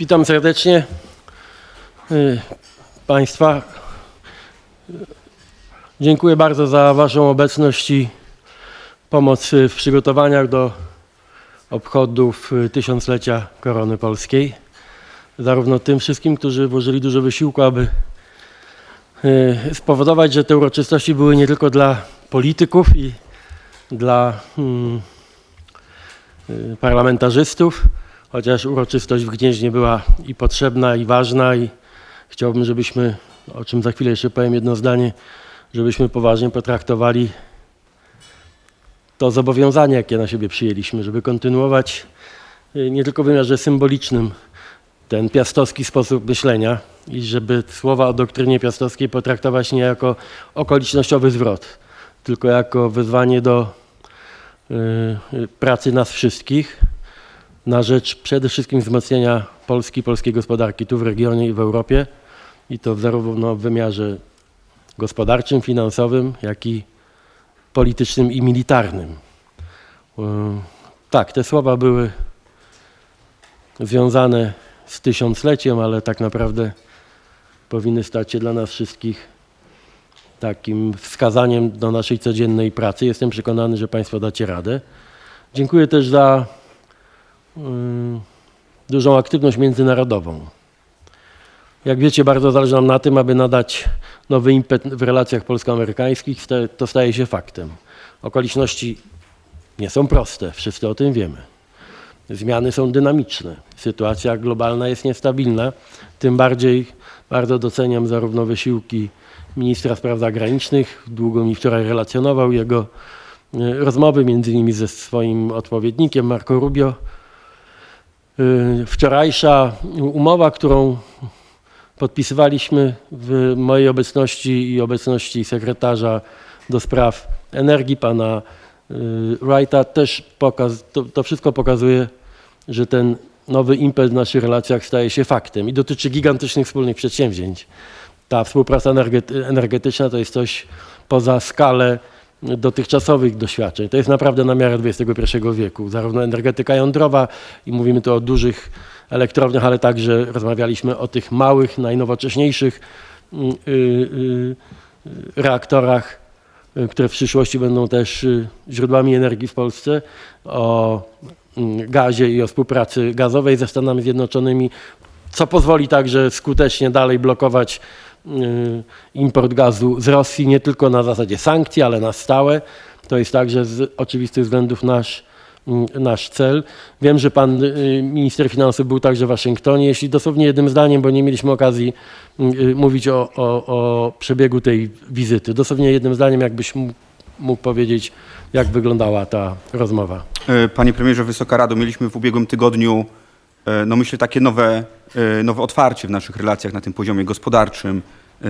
Witam serdecznie y, Państwa. Dziękuję bardzo za Waszą obecność i pomoc w przygotowaniach do obchodów y, tysiąclecia Korony Polskiej. Zarówno tym wszystkim, którzy włożyli dużo wysiłku, aby y, spowodować, że te uroczystości były nie tylko dla polityków i dla mm, parlamentarzystów, chociaż uroczystość w Gnieźnie była i potrzebna, i ważna, i chciałbym, żebyśmy, o czym za chwilę jeszcze powiem jedno zdanie, żebyśmy poważnie potraktowali to zobowiązanie, jakie na siebie przyjęliśmy, żeby kontynuować y, nie tylko w wymiarze symbolicznym ten piastowski sposób myślenia i żeby słowa o doktrynie piastowskiej potraktować nie jako okolicznościowy zwrot, tylko jako wezwanie do y, y, pracy nas wszystkich na rzecz przede wszystkim wzmocnienia Polski, polskiej gospodarki tu w regionie i w Europie i to zarówno w wymiarze gospodarczym, finansowym, jak i politycznym i militarnym. Y, Tak, te słowa były związane z tysiącleciem, ale tak naprawdę powinny stać się dla nas wszystkich takim wskazaniem do naszej codziennej pracy. Jestem przekonany, że Państwo dacie radę. Dziękuję też za dużą aktywność międzynarodową. Jak wiecie, bardzo zależy nam na tym, aby nadać nowy impet w relacjach polsko-amerykańskich. To staje się faktem. Okoliczności nie są proste, wszyscy o tym wiemy. Zmiany są dynamiczne. Sytuacja globalna jest niestabilna. Tym bardziej bardzo doceniam zarówno wysiłki ministra spraw zagranicznych, długo mi wczoraj relacjonował jego e, rozmowy, między innymi ze swoim odpowiednikiem Marco Rubio. E, Wczorajsza umowa, którą podpisywaliśmy w mojej obecności i obecności sekretarza do spraw energii, pana y, Wrighta, też pokaz, to, to wszystko pokazuje, że ten nowy impet w naszych relacjach staje się faktem i dotyczy gigantycznych wspólnych przedsięwzięć. Ta współpraca energety- energetyczna to jest coś poza skalę dotychczasowych doświadczeń. To jest naprawdę na miarę XXI wieku. Zarówno energetyka jądrowa i mówimy tu o dużych elektrowniach, ale także rozmawialiśmy o tych małych, najnowocześniejszych mm, y, y, y, reaktorach, które w przyszłości będą też źródłami energii w Polsce, o mm, gazie i o współpracy gazowej ze Stanami Zjednoczonymi, co pozwoli także skutecznie dalej blokować import gazu z Rosji, nie tylko na zasadzie sankcji, ale na stałe. To jest także z oczywistych względów nasz, mm, nasz cel. Wiem, że pan y, minister finansów był także w Waszyngtonie. Jeśli dosłownie jednym zdaniem, bo nie mieliśmy okazji y, y, mówić o, o, o przebiegu tej wizyty. Dosłownie jednym zdaniem, jakbyś mógł, mógł powiedzieć, jak wyglądała ta rozmowa. E, Panie premierze, Wysoka Rado, mieliśmy w ubiegłym tygodniu, no myślę, takie nowe, e, nowe otwarcie w naszych relacjach na tym poziomie gospodarczym e,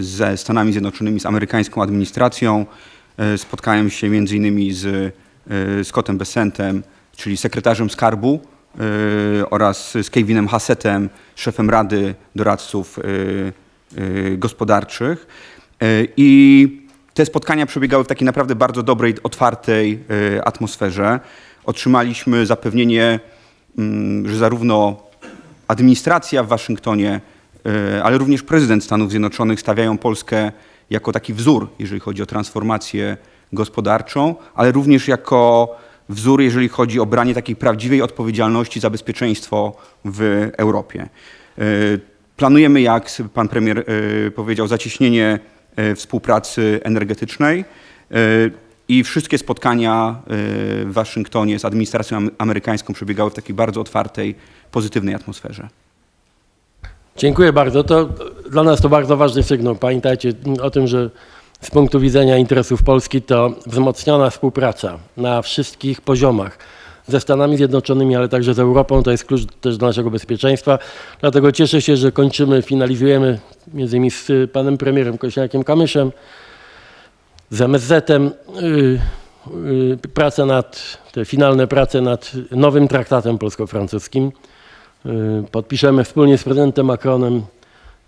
ze Stanami Zjednoczonymi, z amerykańską administracją. E, Spotkałem się między innymi z e, Scottem Bessentem, czyli sekretarzem skarbu e, oraz z Kevinem Hassettem, szefem Rady Doradców e, e, Gospodarczych. E, I te spotkania przebiegały w takiej naprawdę bardzo dobrej, otwartej e, atmosferze. Otrzymaliśmy zapewnienie, że zarówno administracja w Waszyngtonie, e, ale również prezydent Stanów Zjednoczonych stawiają Polskę jako taki wzór, jeżeli chodzi o transformację gospodarczą, ale również jako wzór, jeżeli chodzi o branie takiej prawdziwej odpowiedzialności za bezpieczeństwo w Europie. E, Planujemy, jak pan premier e, powiedział, zacieśnienie współpracy energetycznej i wszystkie spotkania e, w Waszyngtonie z administracją am- amerykańską przebiegały w takiej bardzo otwartej, pozytywnej atmosferze. Dziękuję bardzo. To dla nas to bardzo ważny sygnał. Pamiętajcie o tym, że z punktu widzenia interesów Polski to wzmocniona współpraca na wszystkich poziomach ze Stanami Zjednoczonymi, ale także z Europą to jest klucz też do naszego bezpieczeństwa. Dlatego cieszę się, że kończymy, finalizujemy między innymi z y, panem premierem Kośniakiem Kamyszem, z MSZ-em y, y, prace nad, te finalne prace nad nowym traktatem polsko-francuskim. Y, Podpiszemy wspólnie z prezydentem Macronem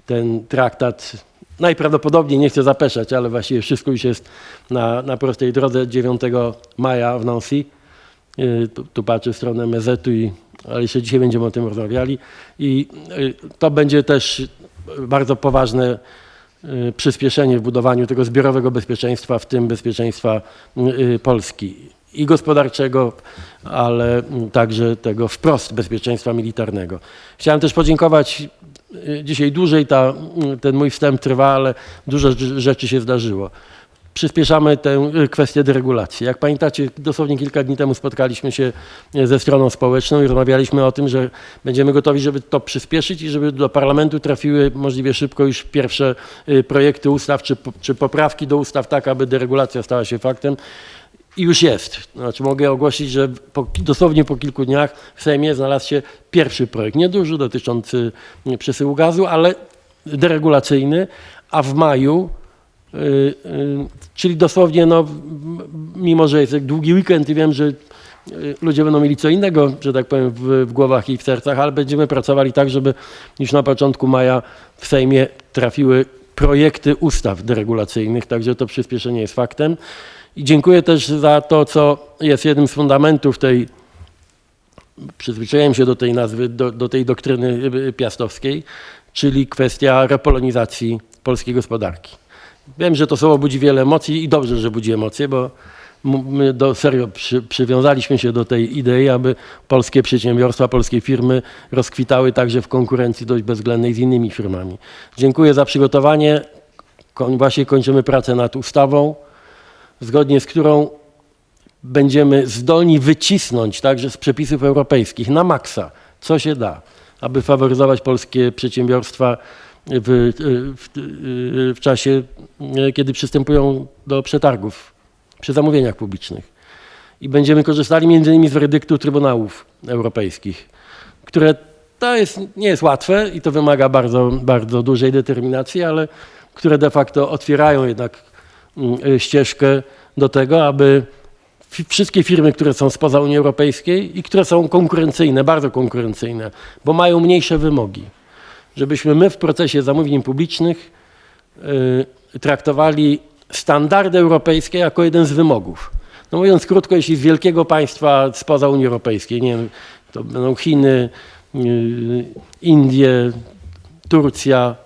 ten traktat. Najprawdopodobniej nie chcę zapeszać, ale właściwie wszystko już jest na, na prostej drodze 9 maja w Nancy. Tu, tu patrzę stronę MZ-u ale jeszcze dzisiaj będziemy o tym rozmawiali i to będzie też bardzo poważne przyspieszenie w budowaniu tego zbiorowego bezpieczeństwa, w tym bezpieczeństwa y, Polski i gospodarczego, ale mm, także tego wprost bezpieczeństwa militarnego. Chciałem też podziękować y, dzisiaj dłużej ta, y, ten mój wstęp trwa, ale dużo rz- rzeczy się zdarzyło. Przyspieszamy tę y, kwestię deregulacji. Jak pamiętacie, dosłownie kilka dni temu spotkaliśmy się y, ze stroną społeczną i rozmawialiśmy o tym, że będziemy gotowi, żeby to przyspieszyć i żeby do parlamentu trafiły możliwie szybko już pierwsze y, projekty ustaw czy, czy poprawki do ustaw, tak aby deregulacja stała się faktem. I już jest. Znaczy mogę ogłosić, że po, dosłownie po kilku dniach w Sejmie znalazł się pierwszy projekt, nieduży, dotyczący przesyłu gazu, ale deregulacyjny, a w maju, czyli dosłownie, no, mimo że jest długi weekend i wiem, że y, ludzie będą mieli co innego, że tak powiem, w, w głowach i w sercach, ale będziemy pracowali tak, żeby już na początku maja w Sejmie trafiły projekty ustaw deregulacyjnych, także to przyspieszenie jest faktem. I dziękuję też za to, co jest jednym z fundamentów tej, przyzwyczaiłem się do tej nazwy, do, do tej doktryny y, piastowskiej, czyli kwestia repolonizacji polskiej gospodarki. Wiem, że to słowo budzi wiele emocji i dobrze, że budzi emocje, bo my do, serio przy, przywiązaliśmy się do tej idei, aby polskie przedsiębiorstwa, polskie firmy rozkwitały także w konkurencji dość bezwzględnej z innymi firmami. Dziękuję za przygotowanie. Koń, właśnie kończymy pracę nad ustawą zgodnie z którą będziemy zdolni wycisnąć także z przepisów europejskich na maksa, co się da, aby faworyzować polskie przedsiębiorstwa w, w, w czasie, kiedy przystępują do przetargów przy zamówieniach publicznych. I będziemy korzystali między innymi z werdyktu Trybunałów Europejskich, które to jest, nie jest łatwe i to wymaga bardzo, bardzo dużej determinacji, ale które de facto otwierają jednak mm, ścieżkę do tego, aby wszystkie firmy, które są spoza Unii Europejskiej i które są konkurencyjne, bardzo konkurencyjne, bo mają mniejsze wymogi, żebyśmy my w procesie zamówień publicznych y, traktowali standardy europejskie jako jeden z wymogów. No mówiąc krótko, jeśli z wielkiego państwa spoza Unii Europejskiej, nie wiem, to będą Chiny, y, Indie, Turcja,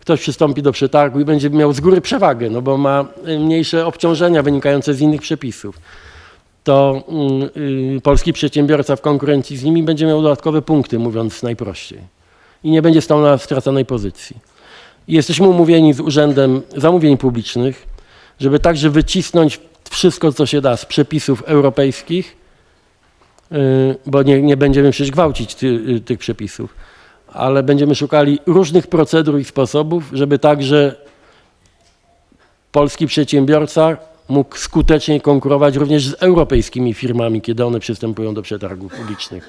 ktoś przystąpi do przetargu i będzie miał z góry przewagę, no bo ma mniejsze obciążenia wynikające z innych przepisów, to y, polski przedsiębiorca w konkurencji z nimi będzie miał dodatkowe punkty, mówiąc najprościej. I nie będzie stał na straconej pozycji. Jesteśmy umówieni z Urzędem Zamówień Publicznych, żeby także wycisnąć wszystko, co się da z przepisów europejskich, y, bo nie, nie będziemy przecież gwałcić ty, y, tych przepisów, ale będziemy szukali różnych procedur i sposobów, żeby także polski przedsiębiorca mógł skutecznie konkurować również z europejskimi firmami, kiedy one przystępują do przetargów publicznych.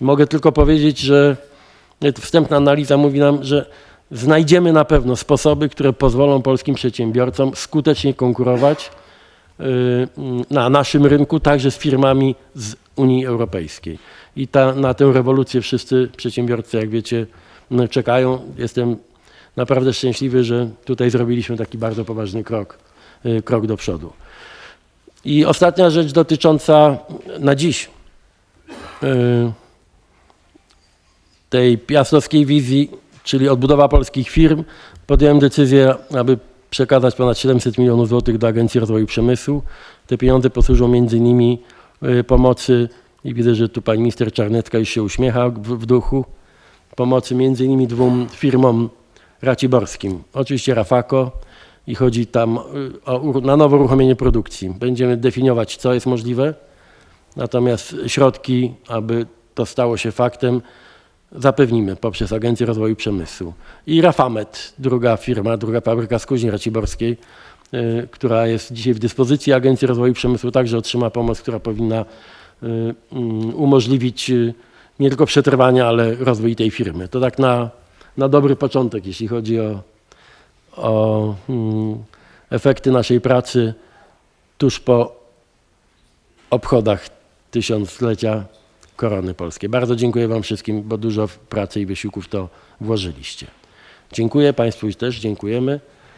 Mogę tylko powiedzieć, że wstępna analiza mówi nam, że znajdziemy na pewno sposoby, które pozwolą polskim przedsiębiorcom skutecznie konkurować y, na naszym rynku, także z firmami z Unii Europejskiej. I ta, na tę rewolucję wszyscy przedsiębiorcy, jak wiecie, no, czekają. Jestem naprawdę szczęśliwy, że tutaj zrobiliśmy taki bardzo poważny krok, y, krok do przodu. I ostatnia rzecz dotycząca na dziś y, tej piastowskiej wizji, czyli odbudowa polskich firm, podjąłem decyzję, aby przekazać ponad 700 milionów złotych do Agencji Rozwoju Przemysłu. Te pieniądze posłużą między innymi y, pomocy, i widzę, że tu pani minister Czarnecka już się uśmiecha w, w duchu, pomocy między innymi dwóm firmom raciborskim. Oczywiście Rafako i chodzi tam y, o, na nowe uruchomienie produkcji. Będziemy definiować, co jest możliwe, natomiast środki, aby to stało się faktem, zapewnimy poprzez Agencję Rozwoju Przemysłu. I Rafamet, druga firma, druga fabryka z Kuźni Raciborskiej, y, która jest dzisiaj w dyspozycji Agencji Rozwoju Przemysłu, także otrzyma pomoc, która powinna y, mm, umożliwić y, nie tylko przetrwanie, ale rozwój tej firmy. To tak na, na dobry początek, jeśli chodzi o, o mm, efekty naszej pracy tuż po obchodach tysiąclecia korony polskiej. Bardzo dziękuję Wam wszystkim, bo dużo pracy i wysiłków to włożyliście. Dziękuję Państwu też, dziękujemy.